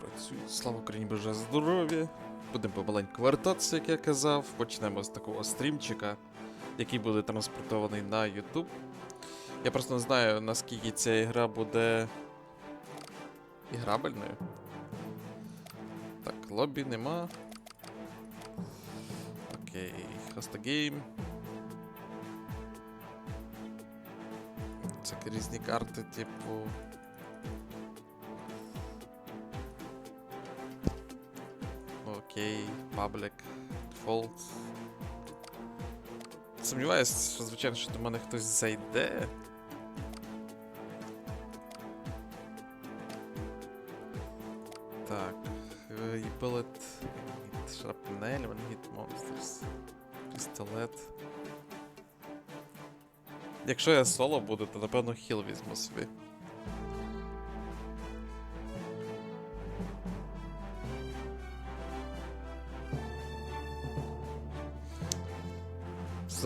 Працює. Слава Україні, боже здоров'я. Будемо помаленьку вертатися, як я казав. Почнемо з такого стрімчика, який буде транспортований на YouTube. Я просто не знаю, наскільки ця гра буде іграбельною. Так, лобі нема. Окей, хостагейм. Це різні карти, типу. Окей, паблік, дефолт. Сумніваюсь, що звичайно, що до мене хтось зайде. Так, е, Bullet, Шрапнель, Вангіт Monsters, пістолет. Якщо я соло буду, то напевно хіл візьму собі.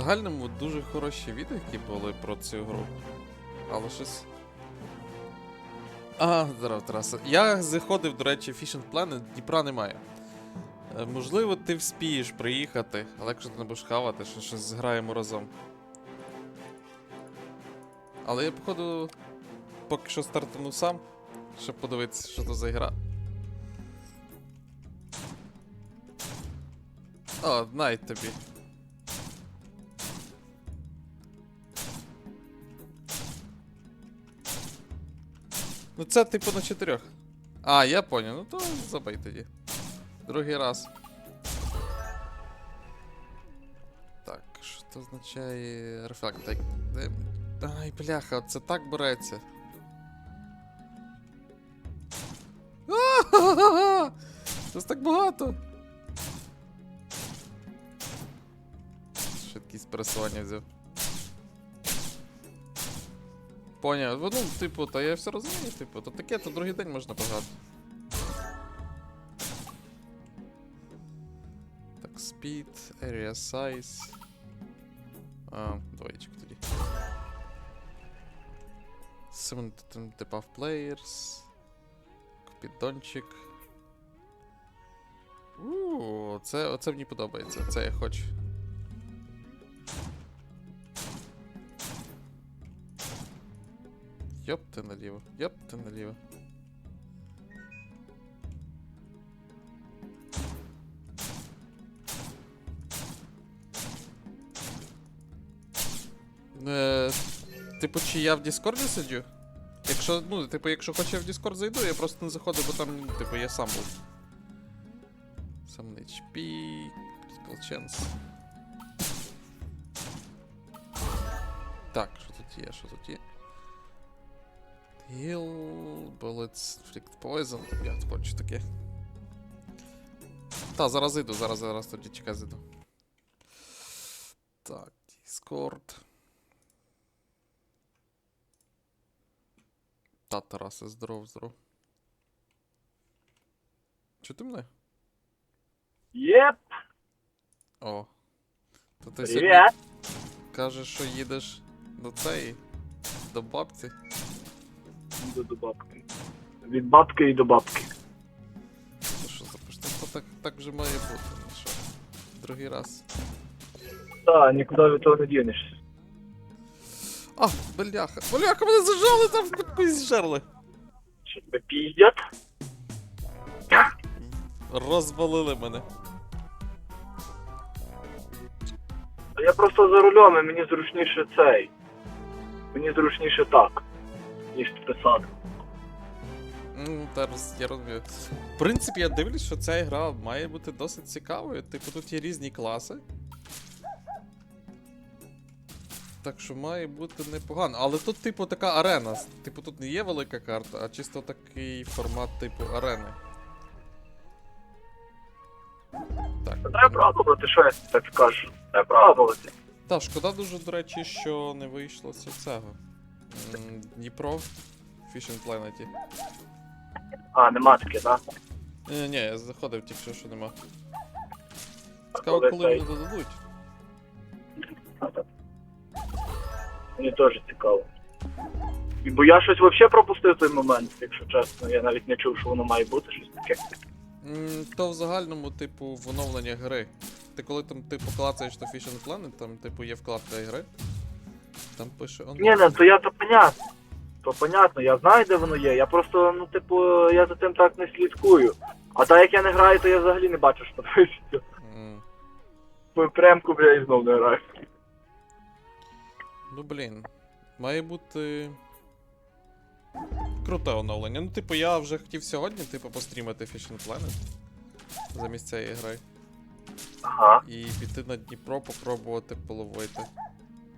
Загальному дуже хороші відгуки були про цю гру. Але щось. А, здоров, Тараса. Я заходив, до речі, Fishing Planet, Дніпра немає. Е, Можливо, ти вспієш приїхати, але якщо ти не будеш хавати, що щось зграємо разом. Але я, походу, поки що стартану сам, щоб подивитися, що то за гра. О, найт тобі. Ну це типу на чотирьох. А, я понял. Ну то забий тоді. Другий раз. Так, що це означає рефлект? Ай, бляха, це так береться. Це так багато. Швидкість пересування взяв. Поняв. Ну, типу, та я все розумію, типу, то таке, то другий день можна пограти. Так, speed, area size. А, двоєчку тоді. Seven debuff players. Купідончик. Ууу, це, оце мені подобається, це я хочу. Наліво, йоп ти наліво. Е, типу, чи я в Діскорді сиджу? Якщо, ну, типу, якщо хоче я в Discord зайду, я просто не заходив, бо там, типу, я сам був. Сам на HP, critical. Так, що тут є, що тут є? Heal, bullets, inflict poison. Я тут хочу таке. Та, зараз зайду, зараз, зараз тоді чекай зайду. Так, Discord. Та, Тарасе, здоров, здоров. Чути мене? Єп, О. То ти сьогодні привіт. кажеш, що їдеш до цієї, до бабці. До, до бабки. Від бабки і до бабки. То що за пошта? Так, так вже має бути. Ну що? Другий раз. Та, нікуди від того не дінешся. А, бляха. Бляха, мене зажали там в кутку і зжерли. Що тебе піздять? Розвалили мене. А Я просто за рулем, і мені зручніше цей. Мені зручніше так, ніж писати. Ну, зараз я розумію. В принципі, я дивлюсь, що ця гра має бути досить цікавою. Типу, тут є різні класи. Так що має бути непогано. Але тут, типу, така арена. Типу, тут не є велика карта, а чисто такий формат, типу, арени. Так. Треба пробувати, що я так скажу. Треба пробувати. Та, шкода дуже, до речі, що не вийшло з цього. М, Дніпро Fishing Planet. А, нема таке, да? Ні, ні, я заходив тільки що, що нема. Цікаво, коли вони додадуть. Мені теж цікаво. І Бо я щось взагалі пропустив той момент, якщо чесно. Я навіть не чув, що воно має бути щось таке. М, То в загальному, типу, в оновлення гри. Ти коли там типу клацаєш на Fishing Planet, там, типу, є вкладка гри. Там пише он. Ні, не, то я то понятно. То понятно, я знаю, де воно є. Я просто, ну, типу, я за тим так не слідкую. А так як я не граю, то я взагалі не бачу, що там пише. М, Премку, бля, і знов не граю. Ну блін. Має бути. Круте оновлення. Ну, типу, я вже хотів сьогодні, типу, пострімити Fishing Planet замість цієї гри. Ага. І піти на Дніпро, попробувати половити.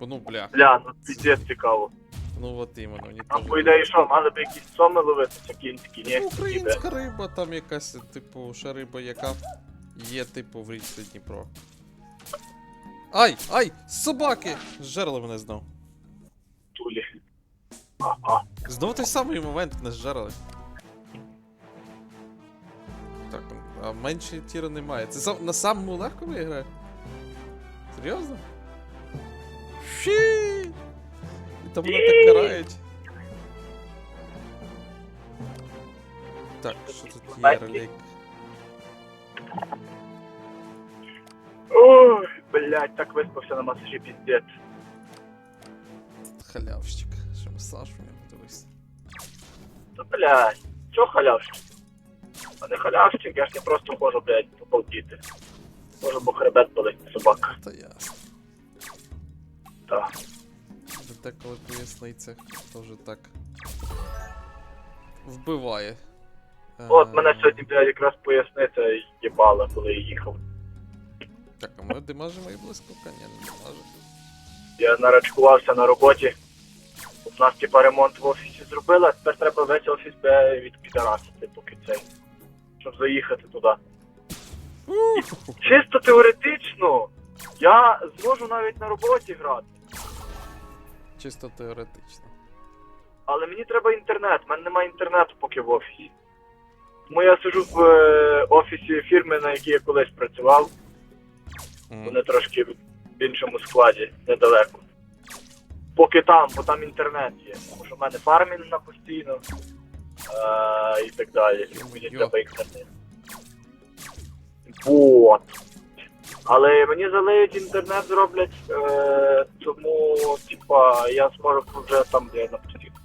Бо ну бля, Бля, ну піздець цікаво. ну от іменно, мені А по ідеї що, мали б якісь соми ловити, кінські, ні? Ну, Українська риба, там якась, типу, ще риба, яка є, типу, в річці Дніпро. Ай! Ай! Собаки! Зжерли мене знов. Тулі. Ага. Знову той самий момент не зжерли. Так, а менше тіра немає. Це сам, на самому легкому я граю? Серйозно? Фі! І там мене так карають. Так, що тут є релік? Ой, блядь, так виспався на масажі піздець. Халявщик. Ще масаж у нього дивись. Та блядь, чо халявщик? А не халявщик, я ж не просто ходжу, блядь, пополдіти. Може, бо хребет болить собака. Та ясно. Так. Деколи поясниця теж так. Вбиває. От Е, мене сьогодні, блядь, якраз поясниця їбала, коли я їхав. Так, а ми демажимо і близько, ні, не демажимо. Я нарачкувався на роботі. У нас типа ремонт в офісі зробили, а тепер треба весь офіс бе, від підарасити, поки цей. Щоб заїхати туди. Чисто теоретично, я зможу навіть на роботі грати. Чисто теоретично. Але мені треба інтернет, в мене немає інтернету поки в офісі. Тому я сиджу в е, офісі фірми, на якій я колись працював. М. Вони трошки в іншому складі, недалеко. Поки там, бо там інтернет є. Тому що в мене фармінг на постійно е, і так далі. І Мені Йо. треба інтернет. Вот. Але мені залиють інтернет зроблять, е, тому типа я зможу вже там, де я на постійно.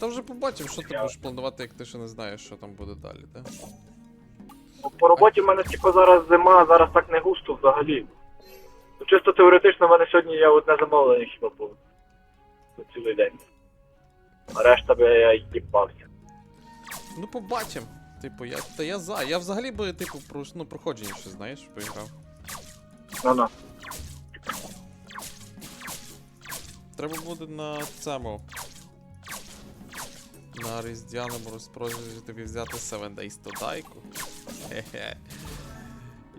Та вже побачимо, що ти Я- будеш планувати, як ти ще не знаєш, що там буде далі, так? Ну, По роботі в мене типу зараз зима, зараз так не густо взагалі. Ну, чисто теоретично в мене сьогодні є одне замовлення хіба було. За цілий день. А решта би я їбався. Ну побачимо. Типу, я. Та я за. Я взагалі би, типу, про ну, проходження ще, знаєш, поіграв. Ну ну. Треба буде на цьому. На різдвяному розпродажі тобі взяти 7 Days to. Хе-хе.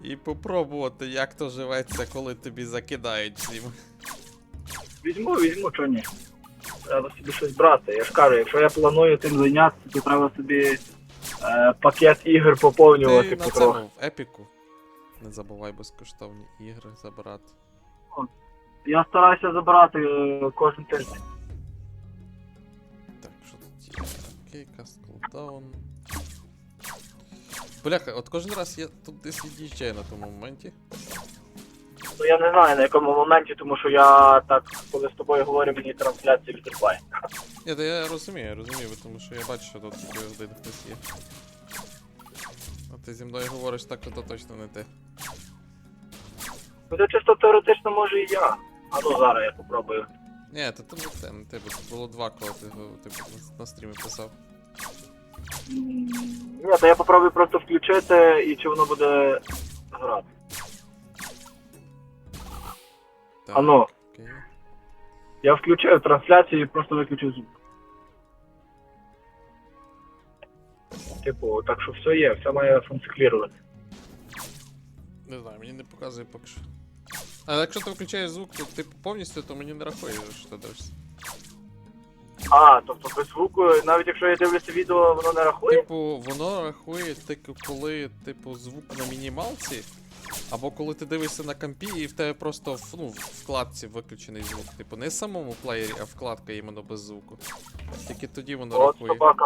І попробувати, як то живеться, коли тобі закидають всім. Візьму, візьму, чого ні. Треба собі щось брати. Я ж кажу, якщо я планую тим зайнятися, то треба собі е, пакет ігор поповнювати Ти на цьому в епіку. Не забувай безкоштовні ігри забирати. Я стараюся забирати е, кожен тиждень. Так, що тут є? Окей, каст кулдаун. Бляха, от кожен раз я тут десь від'їжджаю на тому моменті. Ну я не знаю на якому моменті, тому що я так, коли з тобою говорю, мені трансляція відриває. Ні, та я розумію, я розумію, тому що я бачу, що тут тільки один хтось є. Ти зі мною говориш так, то точно не ти. Ну це чисто теоретично може і я. А ну зараз я попробую. Ні, то тут не це, не ти, бо було два, коли ти типу, на, стрімі писав. Ні, то я попробую просто включити і чи воно буде грати. Так, А ну, окей. я включив трансляцію і просто виключив звук. Типу, так що все є, все має функціонувати. Не знаю, мені не показує поки що. А якщо ти виключаєш звук, то типу повністю, то мені не рахує, що ти дивишся. А, тобто без звуку, навіть якщо я дивлюся відео, воно не рахує? Типу, воно рахує тільки коли, типу, звук на мінімалці, Або коли ти дивишся на компі і в тебе просто в, ну, в вкладці виключений звук. Типу, не в самому плеєрі, а вкладка іменно без звуку. Тільки тоді воно От рахує. собака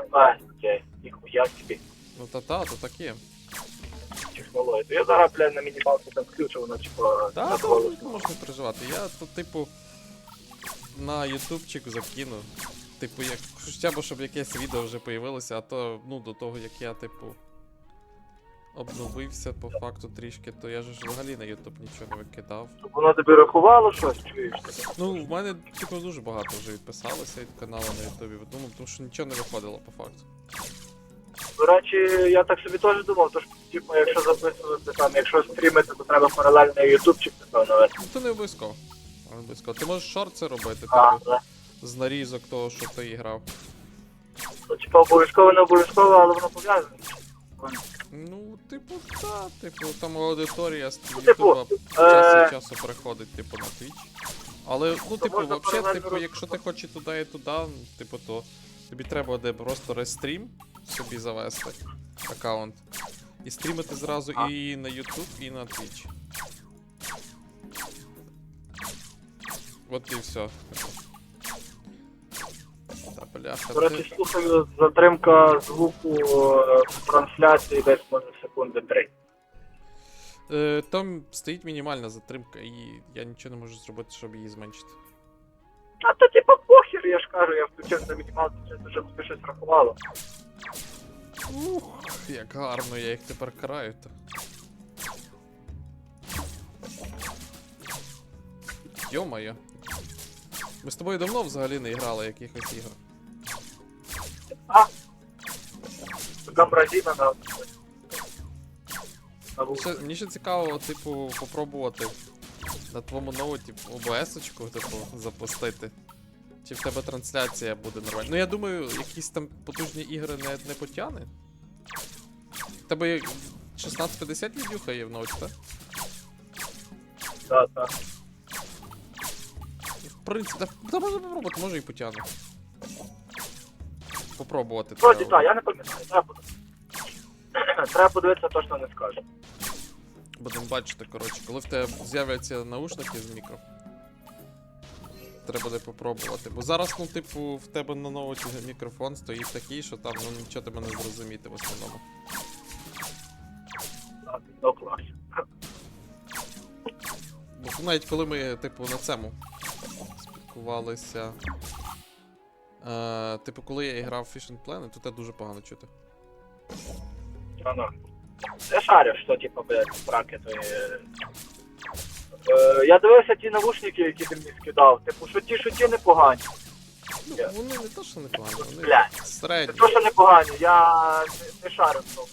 окей, ніхуя собі Ну та та, то так є. технологія. Я зараз, блядь, на мінімалці там включу, воно типа Та, та не можна переживати. Я тут, типу, на ютубчик закину. Типу, як хоча б щоб якесь відео вже появилося, а то, ну, до того, як я, типу, обновився по факту трішки, то я ж взагалі на ютуб нічого не викидав. Воно тобі рахувало щось, чуєш? Ну, в мене, типу, дуже багато вже відписалося від каналу на ютубі, тому що нічого не виходило по факту. До речі, я так собі теж думав, то ж, типу, якщо записувати там, якщо стрімити, то треба паралельно ютубчик, напевно, вести. Ну, то не обов'язково. Не обов'язково. Ти можеш шорти робити, А, типу, але, з нарізок того, що ти грав. ну, типу, обов'язково не обов'язково, але воно пов'язане. Ну, типу, та, типу, там аудиторія з Ну, типу, Ютуба час е, від часу приходить, типу, на Twitch. Але, ну, типу, можна паралельно типу, якщо ти хочеш і туди, і туди, типу, то тобі треба буде просто рестрім собі завести аккаунт. І стрімити зразу і на YouTube, і на Twitch. От і все. Та бляха. До речі, ти- слухаю, затримка звуку е, в трансляції десь може секунди три. Е, там стоїть мінімальна затримка, і я нічого не можу зробити, щоб її зменшити. А то типу похер, я ж кажу, я включив на мінімалці, чисто, щоб щось рахувало. Ух, як гарно, я їх тепер караю то. Йо-моє. Ми з тобою давно взагалі не грали якихось ігор. А? Така бразіна на... на вулиці. Ще, мені ще цікаво, типу, попробувати на твоєму ноуті OBS-очку, типу, запустити. Чи в тебе трансляція буде нормальна? Ну я думаю, якісь там потужні ігри не, не потягне. В тебе є 1650 відюха є в ноуті, так? Да, так. В принципі, та можна попробувати, може і потягне. Попробувати Вроді треба. так, я не пам'ятаю, треба буде. Треба подивитися, точно не скажу. Будемо бачити, коротше, коли в тебе з'являться наушники з мікро. Треба буде попробувати. Бо зараз, ну, типу, в тебе на ноуті мікрофон стоїть такий, що там ну нічого тебе не зрозуміти в основному. Бо навіть коли ми, типу, на цьому спілкувалися. Е, типу, коли я грав в Fish and Planet, то тебе дуже погано чути. А, ну. Я шарю, що типу, блядь, браки то є. Е, я дивився ті навушники, які ти мені скидав. Типу, що ті, що ті непогані. Ну, Я- вони не то, що не погано, вони Блядь. Це середні. то, що непогані, я не, не шарю в тому.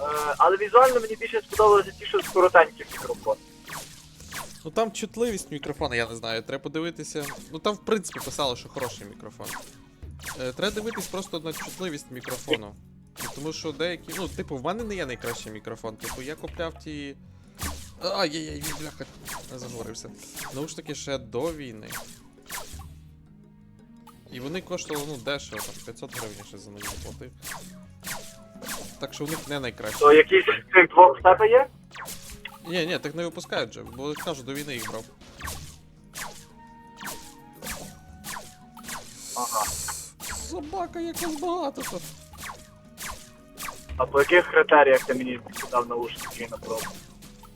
Е, але візуально мені більше сподобалося ті, що з коротеньких мікрофон. Ну там чутливість мікрофона, я не знаю, треба подивитися. Ну там, в принципі, писало, що хороший мікрофон. Е, треба дивитись просто на чутливість мікрофону. Ну, Тому що деякі. Ну, типу, в мене не є найкращий мікрофон. Типу, я купляв ті. Ай-яй-яй, бляха, не заговорився. Наушники ще до війни. І вони коштували, ну, дешево, там 500 гривень ще за них заплатив. Так що у них не найкраще. То якісь з цих двох в тебе є? Ні, ні, так не випускають вже, бо я кажу, до війни їх брав. Ага. Собака якась багато тут. А по яких критеріях ти мені скидав наушники на пробу?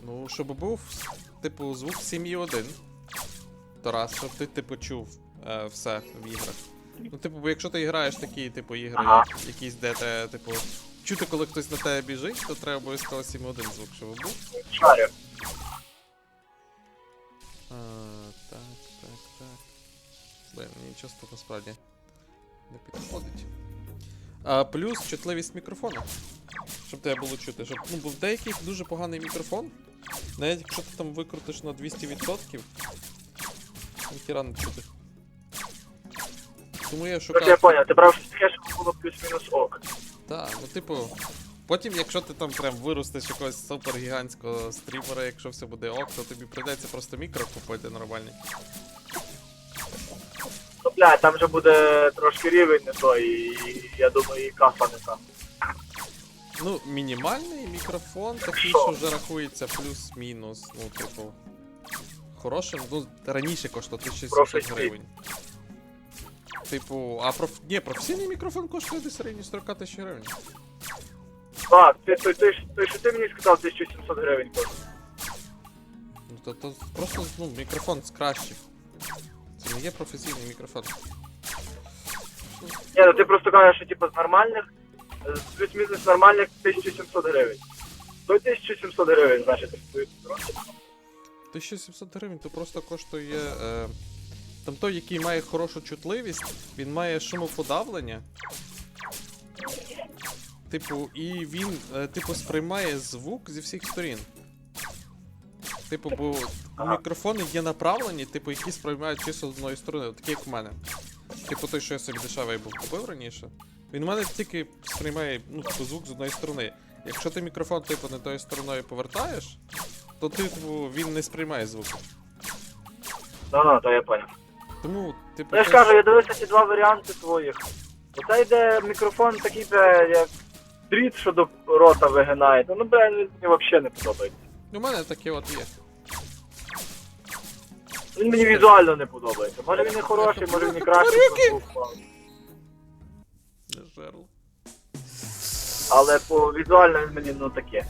Ну, щоб був, типу, звук 7.1. То раз, щоб ти, типу, чув е, все в іграх. Ну, типу, бо якщо ти граєш такі, типу, ігри, Ага. якісь, де те, типу, чути, коли хтось на тебе біжить, то треба обов'язково 7.1 звук, щоб був. Шарю. А, так, так, так. Блин, мені часто насправді не підходить. А, плюс чутливість мікрофона. Щоб тебе було чути. Щоб, ну, бо в деяких дуже поганий мікрофон. Навіть якщо ти там викрутиш на 200%, ніхіра не чути. Тому я шукав. я поняв, ти брав щось таке, щоб було плюс-мінус ок. Так, ну типу. Потім, якщо ти там прям виростеш якогось супергігантського стрімера, якщо все буде ок, то тобі прийдеться просто мікро купити нормальний. Ну, блядь, там вже буде трошки рівень не той, і я думаю, і кафа не там. Ну, мінімальний мікрофон що вже рахується плюс-мінус. Ну, типу. Хорошим, ну, раніше коштував 1700 Професійний. гривень. Типу, а проф... Ні, професійний мікрофон коштує десь в 40 тисяч гривень. Так, ти, той, той, той, що ти мені сказав, 1700 гривень коштує. Ну, то, то просто, ну, мікрофон з кращих. Це не є професійний мікрофон. Ні, ну ти просто кажеш, що типу з нормальних, плюс-мінус нормальних 1700 гривень. Той 1700 гривень, значить, стоїть дорожче. 1700 гривень то просто коштує. Е, там той, який має хорошу чутливість, він має шумоподавлення. Типу, і він, е, типу, сприймає звук зі всіх сторін. Типу, бо Ага. мікрофони є направлені, типу, які сприймають чисто з одної сторони, такі як в мене. Типу той, що я собі дешевий був купив раніше. Він у мене тільки сприймає ну, типу, звук з одної сторони. Якщо ти мікрофон, типу, не тою стороною повертаєш, то типу, він не сприймає звуку. Ну, ну, то я поняв. Тому, типу, Ну я ж кажу, я дивився ці два варіанти твоїх. Оце йде мікрофон такий, де як дріт, що до рота вигинає. Ну, бля, він мені взагалі не подобається. у мене таке от є. Він мені візуально не подобається. Може він і хороший, може він і кращий. Але по візуально він мені ну таке.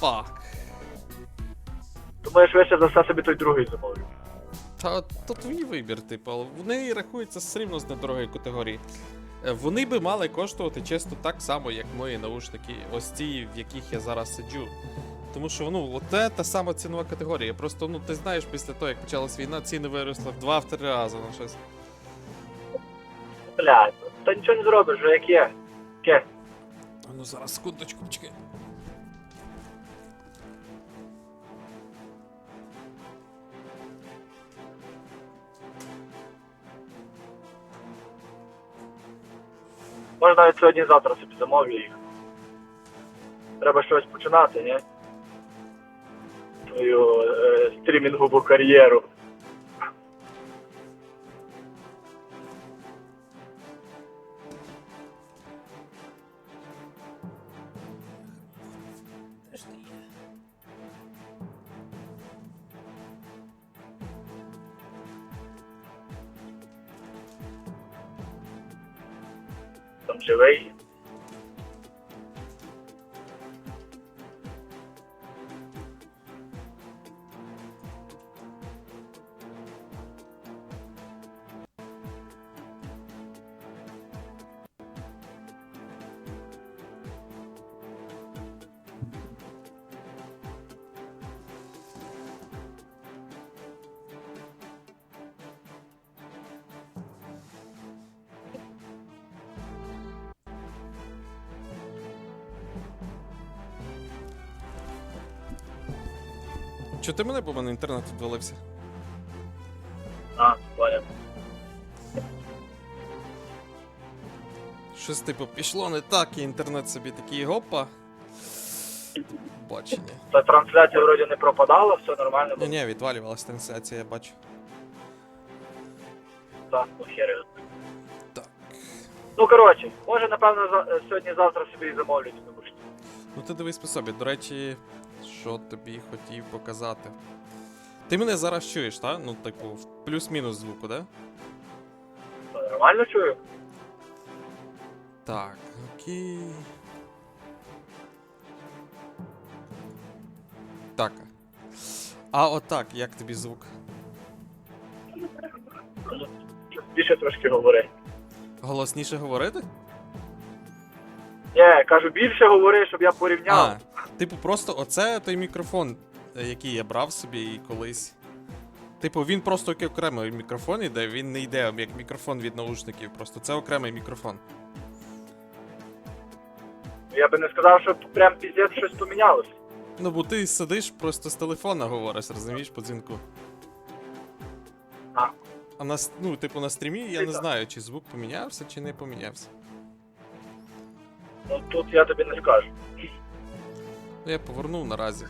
Фак. Тому я швидше за все собі той другий замовлю. Та то твій вибір, типу, але вони рахуються все рівно з недорогої категорії. Е, Вони би мали коштувати чисто так само, як мої наушники, ось ті, в яких я зараз сиджу. Тому що, ну, от це та сама цінова категорія. Просто, ну, ти знаєш, після того, як почалась війна, ціни виросли в 2-3 рази на щось. Блядь, та нічого не зробиш, вже як є. Яке? А ну зараз секундочку, почекай. Може навіть сьогодні-завтра собі замовлю їх. Треба щось починати, ні? Твою е, стрімінгову кар'єру. Чо ти мене, бо в мене інтернет відвалився? А, поняв. Щось типу пішло не так, і інтернет собі такий гопа. Бачення. Та трансляція вроді не пропадала, все нормально було. ні, відвалювалась трансляція, я бачу. Так, ну хер. Так. Ну коротше, може напевно за- сьогодні-завтра собі і наушники. Ну ти дивись по собі. До речі, що тобі хотів показати. Ти мене зараз чуєш, так? Ну, типу, плюс-мінус звуку, да? Нормально чую? Так, окей. Так. А отак, як тобі звук? Більше трошки говори. Голосніше говорити? Ні, кажу, більше говори, щоб я порівняв. А, типу, просто оце той мікрофон, е, який я брав собі і колись. Типу, він просто окремий мікрофон іде, він не йде як мікрофон від наушників, просто це окремий мікрофон. Я би не сказав, що прям піздець щось помінялося. Ну, бо ти сидиш, просто з телефона говориш, розумієш, по дзвінку. А. А на, ну, типу, на стрімі я Ти не так. знаю, чи звук помінявся, чи не помінявся. Ну тут я тобі не скажу. Ну, я повернув наразі.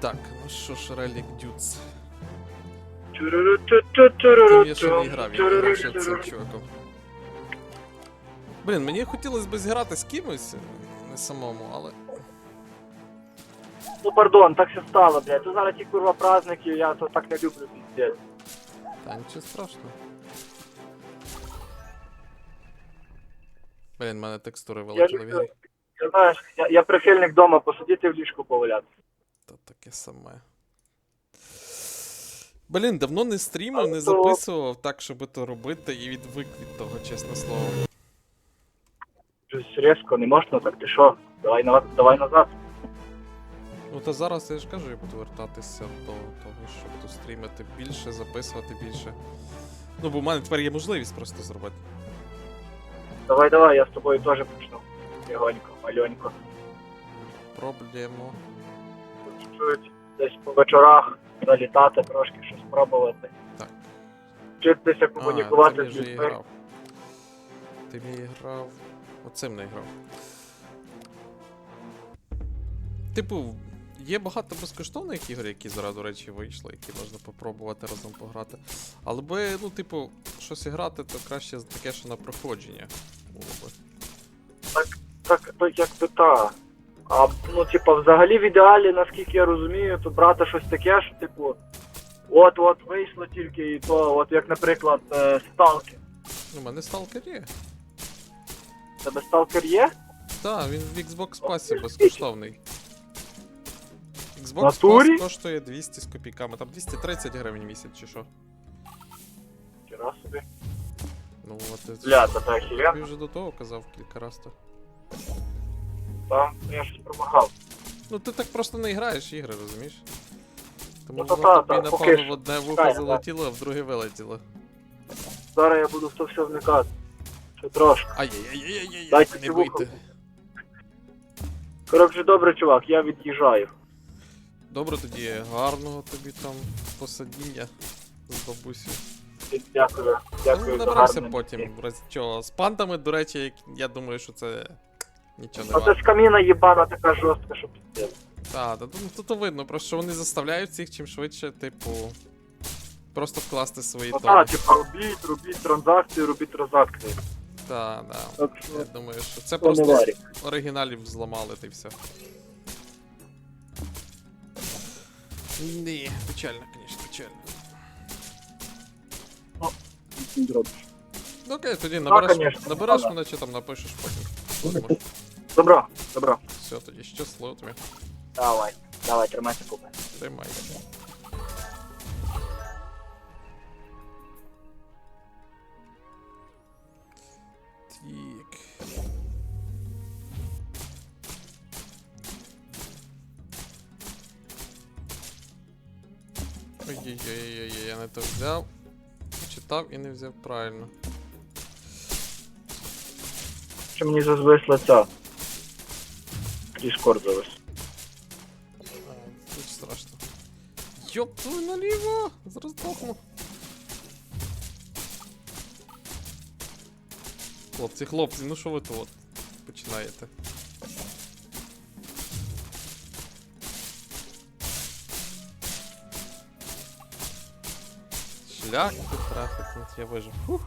Так, ну що ж, Relic Dudes. Ким я ще не грав, я грав ще цим чуваком. Блін, мені хотілося б зіграти з кимось, не самому, але. Ну пардон, так все стало, блядь. То зараз ті курва праздники, я то так не люблю піздець. Та нічого страшного. Блін, в мене текстури вилетіли в я знаєш, я, я прихильник вдома посидіти в ліжку поваляти. Та таке саме. Блін, давно не стрімив, не то- записував так, щоб то робити, і відвик від того, чесне слово. Щось різко, не можна так, ти що? Давай, на, давай назад. Ну та зараз я ж кажу, я буду вертатися до того, щоб то стрімити більше, записувати більше. Ну, бо в мене тепер є можливість просто зробити. Давай, давай, я з тобою теж почну. Легонько, мальонько. Проблему. Чуть десь по вечорах залітати трошки, щось пробувати. Так. Вчитися комунікувати ти з людьми. грав. Ти мій грав. Оцим не грав. Типу, є багато безкоштовних ігор, які зараз, до речі, вийшли, які можна попробувати разом пограти. Але ну, типу, щось грати, то краще таке, що на проходження. То якби та. А ну, типа, взагалі в ідеалі, наскільки я розумію, то брати щось таке, що, типу, от-от вийшло тільки і то, от як, наприклад, е. Ну, у мене сталкер є. У Тебе Stalker є? Так, він в Xbox Pass безкоштовний. Xbox Натурі? Pass коштує 200 з копійками, там 230 гривень в місяць чи що. Вчора собі. Ну, от це- Бля, та та Тобі вже до того казав кілька раз то. Там я щось промахав. Ну ти так просто не граєш ігри, розумієш? Тому Ну, то воно та, тобі, та, поки напевно, що. в одне вухо Чекай, залетіло, а в друге вилетіло. Зараз я буду в то все вникати. Ще трошки. Ай-яй-яй-яй-яй, Дайте не цю вухо. бийте. Коротше, добре, чувак, я від'їжджаю. Добре тоді, гарного тобі там посадіння з бабусю. Дякую. Дякую Ну, за гарне. потім, в разі чого. З пантами, до речі, як- я думаю, що це нічого не А це варто. ж каміна їбана така жорстка, що піздець. Так, та, ну, то видно, просто що вони заставляють всіх чим швидше, типу. Просто вкласти свої Ну тони. так, типа, робіть, робіть транзакції, робіть транзакції. Так, так. Так Я думаю, що це то не просто варік. оригіналів зламали та й все. Ні, печально, звісно, печально. Ну окей, тоді набереш, конечно, набереш ага. мене чи там напишеш потім. Зможеш. Добро, добро. Все, тоді щасливо тобі. Давай, давай, тримайся купи. Тримайся. Так. Ой-ой-ой, я не то взяв. Читав і не взяв правильно. Що мені зазвисла ця? Дискорд завис. Тут страшно. Йоп, твою наліво! Зараз дохну. Хлопці, хлопці, ну що ви тут починаєте? Шлях тут трафик, я вижив. Фух.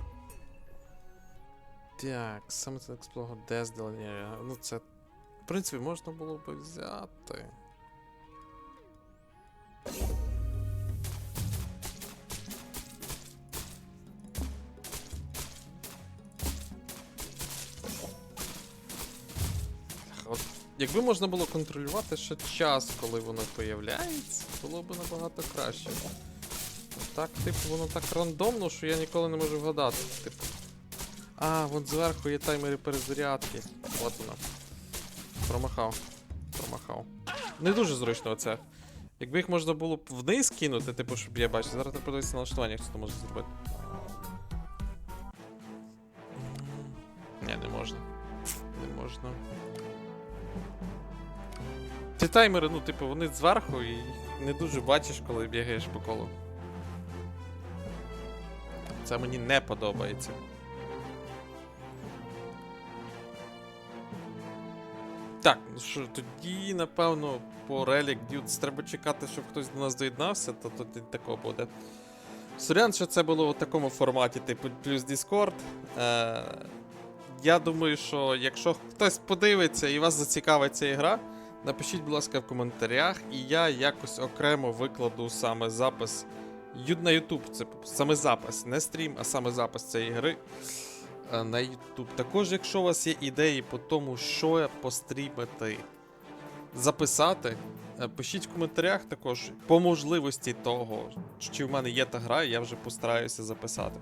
Так, саме це експлого Дездел, ні, ну це в принципі, можна було би взяти. Якби можна було контролювати ще час, коли воно появляється, було б набагато краще. Так, типу, воно так рандомно, що я ніколи не можу вгадати. Типу. А, вон зверху є таймери перезарядки. От воно. Промахав. Промахав. Не дуже зручно оце. Якби їх можна було б вниз кинути, типу, щоб я бачив. Зараз треба подивитися на налаштування, хто це може зробити. Ні, не можна. Не можна. Ці таймери, ну, типу, вони зверху і не дуже бачиш, коли бігаєш по колу. Це мені не подобається. Так, ну що, тоді, напевно, по Relic Dudes треба чекати, щоб хтось до нас доєднався, то тоді такого буде. Сорян, що це було в такому форматі, типу, плюс Discord. Е- я думаю, що якщо хтось подивиться і вас зацікавить ця ігра, напишіть, будь ласка, в коментарях, і я якось окремо викладу саме запис на YouTube. Це саме запис, не стрім, а саме запис цієї гри на YouTube. Також, якщо у вас є ідеї по тому, що пострімити, записати, е, пишіть в коментарях також по можливості того, чи в мене є та гра, я вже постараюся записати.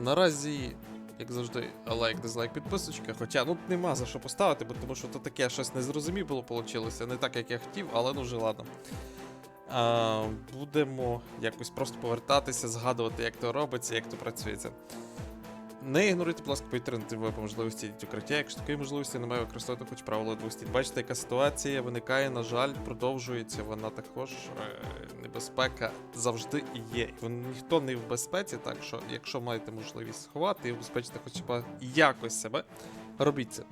Наразі, як завжди, лайк, дизлайк, підписочка. Хоча ну нема за що поставити, бо тому що то таке щось незрозуміло вийшло. Не так, як я хотів, але ну вже ладно. А, будемо якось просто повертатися, згадувати, як то робиться, як то працюється. Не ігноруйте, будь ласка, повітряні по можливості укриття. Якщо такої можливості немає, використовуйте хоч правило двох стіль. Бачите, яка ситуація виникає, на жаль, продовжується. Вона також е, небезпека завжди є. Ніхто не в безпеці, так що, якщо маєте можливість сховати і убезпечити хоча б якось себе, робіть це.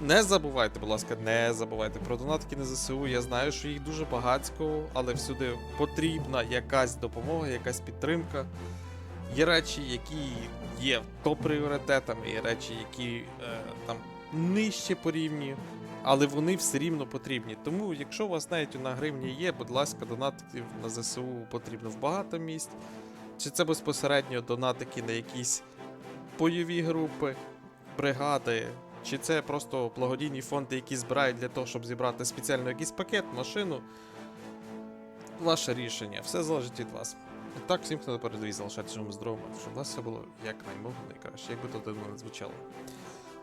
Не забувайте, будь ласка, не забувайте про донатки на ЗСУ. Я знаю, що їх дуже багатько, але всюди потрібна якась допомога, якась підтримка. Є речі, які є топ-пріоритетами, є речі, які е, там нижче по рівні, але вони все рівно потрібні. Тому, якщо у вас навіть на гривні є, будь ласка, донатів на ЗСУ потрібно в багато місць. Чи це безпосередньо донатики на якісь бойові групи, бригади, чи це просто благодійні фонди, які збирають для того, щоб зібрати спеціально якийсь пакет, машину. Ваше рішення, все залежить від вас. Так, всім, хто на дивіться, залишайтеся живими здоровими, щоб у вас все було якнаймога найкраще, як би то дивно не звучало.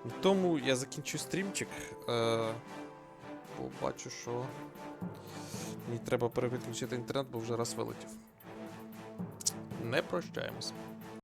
На тому я закінчу стрімчик. Е, бо бачу, що мені треба переключити інтернет, бо вже раз вилетів. Не прощаємось.